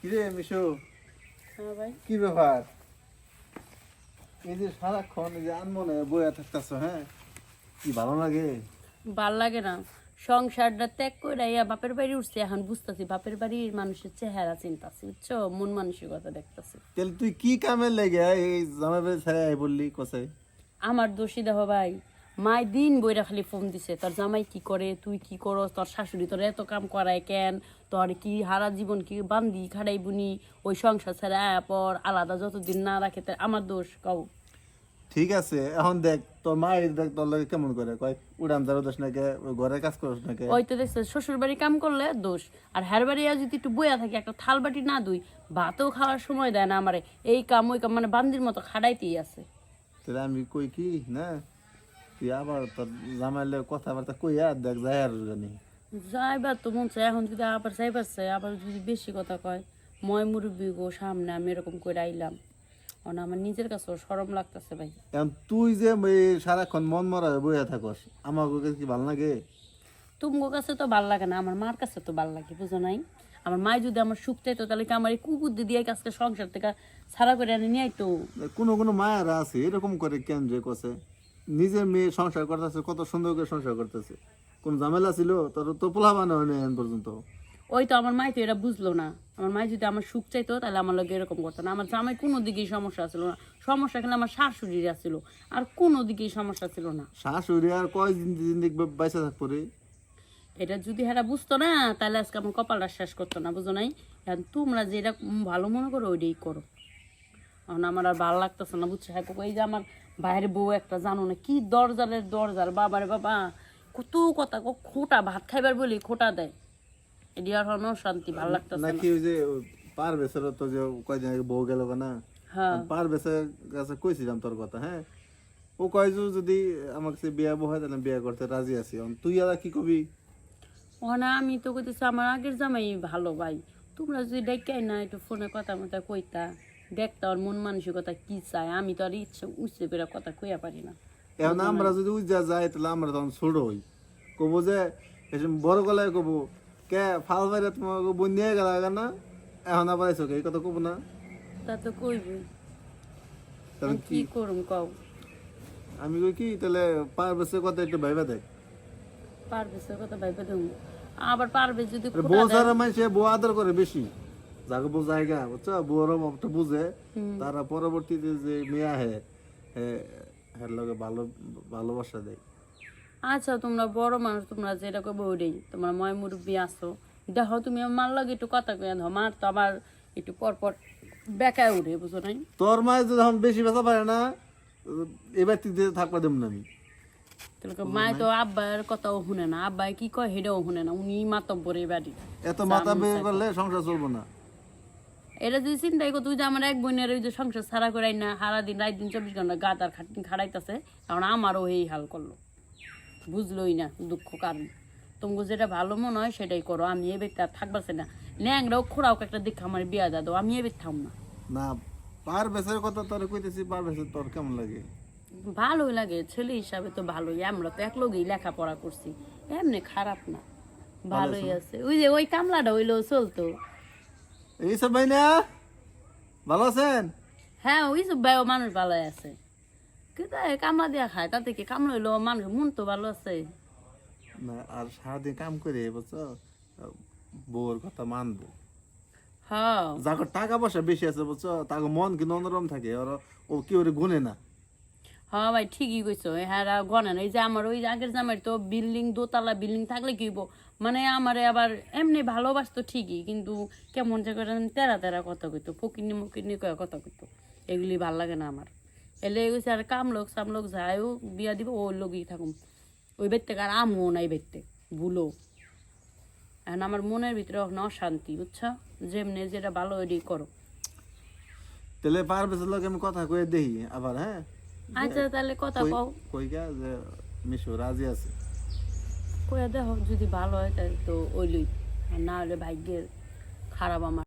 কিরে মিশু? হ্যাঁ ভাই। কি ব্যাপার? এই যে সারাক্ষণ এই যে আনমনে বইয়া থাকতেছ হ্যাঁ? কি ভালো লাগে? ভালো লাগে না। সংসারটা ত্যাগ করে ইয়া বাপের বাড়ি উঠছে এখন বুঝতেছি বাপের বাড়ির মানুষের চেহারা চিন্তাছি বুঝছ? মন মানসিকতা দেখতেছি। তাহলে তুই কি কামে লেগে এই জামাই বাড়ি ছেড়ে আই বললি কোসে আমার দোষী দেহ ভাই। মাই দিন বইরা খালি ফোন দিছে তোর জামাই কি করে? তুই কি করস? তোর শাশুড়ি তোর এত কাম করায় কেন? তোর কি হারা জীবন কি বান্দি খাড়াই বুনি ওই সংসার ছেড়ে পর আলাদা যতদিন না রাখে তার আমার দোষ কও। ঠিক আছে এখন দেখ তোর মায়ের দেখ তোর লাগে কেমন করে? কয় উড়ান যারো দোষ নাকি? ঘরে কাজ করস নাকি? ওই তো দেখছে শ্বশুর বাড়ি কাম করলে দোষ। আর হ্যার বাড়ি যদি একটু বইয়া থাকে একটা থাল বাটি না দুই ভাতও খাওয়ার সময় দেয় না আমারে। এই কাম ওই কাম মানে বান্দির মতো খাড়াইতেই আছে। তাহলে আমি কই কি না? তুই আবার তোর জামাইলে কথাবার্তা কইয়া দেখ যাই আর জানি যাইবার তো মন চায় এখন যদি আবার যাইবার চাই আবার যদি বেশি কথা কয় ময় মুরব্বী গো সামনে আমি এরকম করে আইলাম। অন আমার নিজের কাছেও সরম লাগতেছে ভাই। এখন তুই যে সারাক্ষণ মন মরা বইয়া থাকস আমার কাছে কি ভালো লাগে? তুমগো কাছে তো ভালো লাগে না আমার মার কাছে তো ভালো লাগে বুঝো নাই? আমার মায় যদি আমার সুখ চাইতো তাহলে কি আমার এই কুবুদ্ধি দিয়ে কাজকে সংসার থেকে ছাড়া করে আনি নিয়ে আইতো? কোনো কোনো মায়েরা আছে এরকম করে কেন যে কছে নিজের মেয়ে সংসার করতেছে কত সুন্দর করে সংসার করতেছে। কোন ঝামেলা ছিল? তোর তো পোলা বানা হয়নি এখন পর্যন্ত। ওই তো আমার মাই তো এটা বুঝলো না। আমার মাই যদি আমার সুখ চাইতো তাহলে আমার লোক এরকম করতো না। আমার জামাই কোনো দিকেই সমস্যা ছিল না। সমস্যা এখানে আমার শাশুড়ির ছিল আর কোনো দিকেই সমস্যা ছিল না। শাশুড়ি আর কয় দিন দিন দেখবে বাইসা থাকব রে। এটা যদি হেরা বুঝতো না তাহলে আজকে আমার কপালটা শেষ করতো না বুঝো নাই? এখন তোমরা যেটা ভালো মনে করো ওইটাই করো। এখন আমার আর ভালো লাগতেছে না বুঝছ? হ্যাঁ এই যে আমার বাইরের বউ একটা জানো না কি দরজালের দরজাল বাবারে বাবা কত কথা খোটা ভাত খাইবার বলি খোটা দেয়। এটি আর হনো শান্তি ভালো লাগতেছে নাকি ওই যে পার বেসের তো যে কয়দিন আগে বউ গেল না? হ্যাঁ। পার বেসের কাছে কইছিলাম তোর কথা হ্যাঁ? ও কয় যে যদি আমার কাছে বিয়া বউ হয় তাহলে বিয়া করতে রাজি আছি। তুই আর কি কবি? ও না আমি তো কইতেছি আমার আগের জামাই ভালো ভাই। তোমরা যদি ডেকাই না একটু ফোনে কথা মতো কইতা। দেখতা ওর মন মানসিকতা কি চায় আমি তো আর ইচ্ছে উচ্চে করে কথা কইয়া পারি না। এখন আমরা যদি উজ্জা যাই তাহলে আমরা তখন ছোট হই। কব যে বড় গলায় কব কে ফাল বাইরে তোমার বোন নিয়ে গেল না? এখন আবার এসো এই কথা কব না? তা তো কইবে কি? করুম কও? আমি কই কি? তাহলে পার বেসের কথা একটু ভাইবা দেখ পারবে সে কথা ভাইবে দেব। আবার পারবে যদি সারা মানুষে বউ আদর করে বেশি। যাকে বউ জায়গা বুঝছ? বউর অভাবটা বুঝে। তারা পরবর্তীতে যে মেয়ে আহে হ্যাঁ লগে ভালো ভালোবাসা দেয়। আচ্ছা তোমরা বড় মানুষ তোমরা কবে ওইটাই তোমরা ময় মুরব্বী আসো দেখো তুমি আমার মার লাগে একটু কথা কয়ে দাও। মার তো আবার একটু পর পর বেকায় উঠে বুঝো নাই? তোর মায়ের যদি এখন বেশি ব্যথা পারে না এবার তুই থাকবা দেব না আমি মায় তো আব্বার কথাও শুনে না। আব্বাই কি কয় হেডেও শুনে না। উনি মাতব্বর এই বাড়ি এত মাথা বের করলে সংসার চলবো না। এটা যদি চিন্তাই করতো যে আমার এক বোনের ওই যে সংসার ছাড়া করে না সারা দিন রাত দিন চব্বিশ ঘণ্টা গা তার খাটিন খাড়াইতেছে কারণ আমারও এই হাল করল। বুঝলোই না দুঃখ কারণ। তোমাকে যেটা ভালো মনে হয় সেটাই করো আমি এ ব্যক্তি আর থাকবার চাই না। ন্যাংরাও খোড়াও একটা দেখে আমার বিয়া দাদো আমি এ ব্যক্তি না। না পার বেসের কথা তোর কইতেছি পার বেসের তোর কেমন লাগে? ভালোই লাগে ছেলে হিসাবে তো ভালোই আমরা তো এক লগেই লেখাপড়া করছি এমনি খারাপ না। ভালোই আছে ওই যে ওই কামলাটা হইল চলতো। এইসব ভাই না? ভালো আছেন? হ্যাঁ ওই সব ও মানুষ ভালো আছে। এই কামলা দিয়া খায়? তাতে কি কামলা হইল? মানুষ মন তো ভালো আছে। না আর সারাদিন কাম করে বুঝছ? বউর কথা মানবো। হ্যাঁ। যাকে টাকা পয়সা বেশি আছে বুঝছ? তাকে মন কিন্তু অন্যরকম থাকে ওর ও কি ওরে গুনে না। হ্যাঁ ভাই, ঠিকই কইছো। হ্যাঁ গনে না এই যে আমার ওই আগের জামাই তো বিল্ডিং, দোতলা বিল্ডিং থাকলে কি হইবো? মানে আমারে আবার এমনি ভালোবাসতো ঠিকই, কিন্তু কেমন যে করে তেরা তেরা কথা কইতো ফকিনি মুকিনি কয়ে কথা কইতো। এগুলি ভালো লাগে না আমার। এলে গেছে আর কাম লোক সাম লোক যায়ও বিয়া দিব, ওর লোকই থাকুম। ওই বেতে আর আমও নাই বেতে ভুলো এখন আমার মনের ভিতরে এখন অশান্তি, বুঝছ? যেমনি যেটা ভালো ওইটাই করো। তাহলে পার বেসের লোক আমি কথা কয়ে দেখি আবার হ্যাঁ? আচ্ছা তাহলে কথা কও। কই যে মিশু রাজি আছে? কইয়া দেখো যদি ভালো হয় তাহলে তো ওইলই আর না হলে ভাগ্যের খারাপ আমার।